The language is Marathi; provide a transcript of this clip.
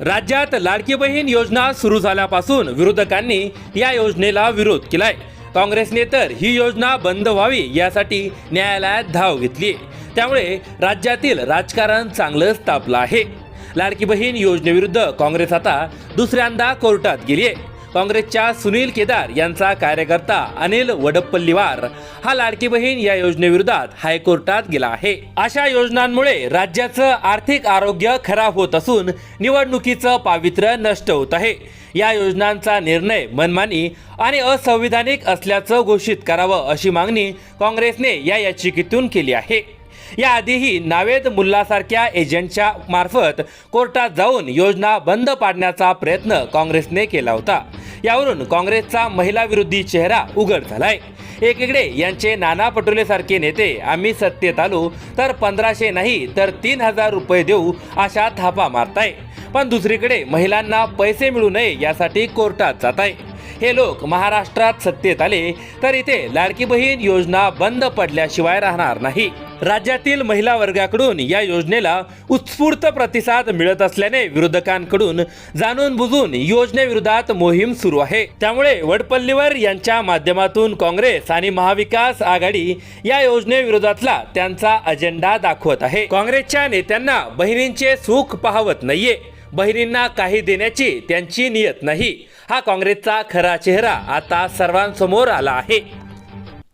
राज्यात लाडकी बहीण योजना सुरू झाल्यापासून विरोधकांनी या योजनेला विरोध केलाय. काँग्रेसने तर ही योजना बंद व्हावी यासाठी न्यायालयात धाव घेतली त्यामुळे राज्यातील राजकारण चांगलंच तापलं आहे. लाडकी बहीण योजनेविरुद्ध काँग्रेस आता दुसऱ्यांदा कोर्टात गेली आहे काँग्रेसच्या सुनील केदार यांचा कार्यकर्ता अनिल वडप्पल्लीवार. हा लाडकी बहीण या योजनेविरोधात हायकोर्टात गेला आहे. अशा योजनांमुळे राज्याचं आर्थिक आरोग्य खराब होत असून निवडणुकीचं पावित्र्य नष्ट होत आहे. या योजनांचा निर्णय मनमानी आणि असंविधानिक असल्याचं घोषित करावं अशी मागणी काँग्रेसने या याचिकेतून केली आहे. याआधीही नावेद मुल्लासारख्या एजंटच्या मार्फत कोर्टात जाऊन योजना बंद पाडण्याचा प्रयत्न काँग्रेसने केला होता. यावरून काँग्रेसचा महिलाविरोधी चेहरा उघड झालाय. एकीकडे यांचे नाना पटोले सारखे नेते आम्ही सत्तेत आलो तर पंधराशे नाही तर तीन हजार रुपये देऊ अशा थापा मारताय. पण दुसरीकडे महिलांना पैसे मिळू नये यासाठी कोर्टात जात आहे हे लोक महाराष्ट्रात सत्तेत आले तर इथे लाडकी बहीण योजना बंद पडल्याशिवाय राहणार नाही. राज्यातील महिला वर्गाकडून या योजनेला उत्स्फूर्त प्रतिसाद मिळत असल्याने विरोधकांकडून जाणून बुजून योजनेविरोधात मोहीम सुरू आहे. त्यामुळे वडपल्लीवर यांच्या माध्यमातून काँग्रेस आणि महाविकास आघाडी या योजनेविरोधातला त्यांचा अजेंडा दाखवत आहे. काँग्रेसच्या नेत्यांना बहिणींचे सुख पाहवत नाहीये. बहिणींना काही देण्याची त्यांची नियत नाही. हा काँग्रेसचा खरा चेहरा आता सर्वांसमोर आला आहे.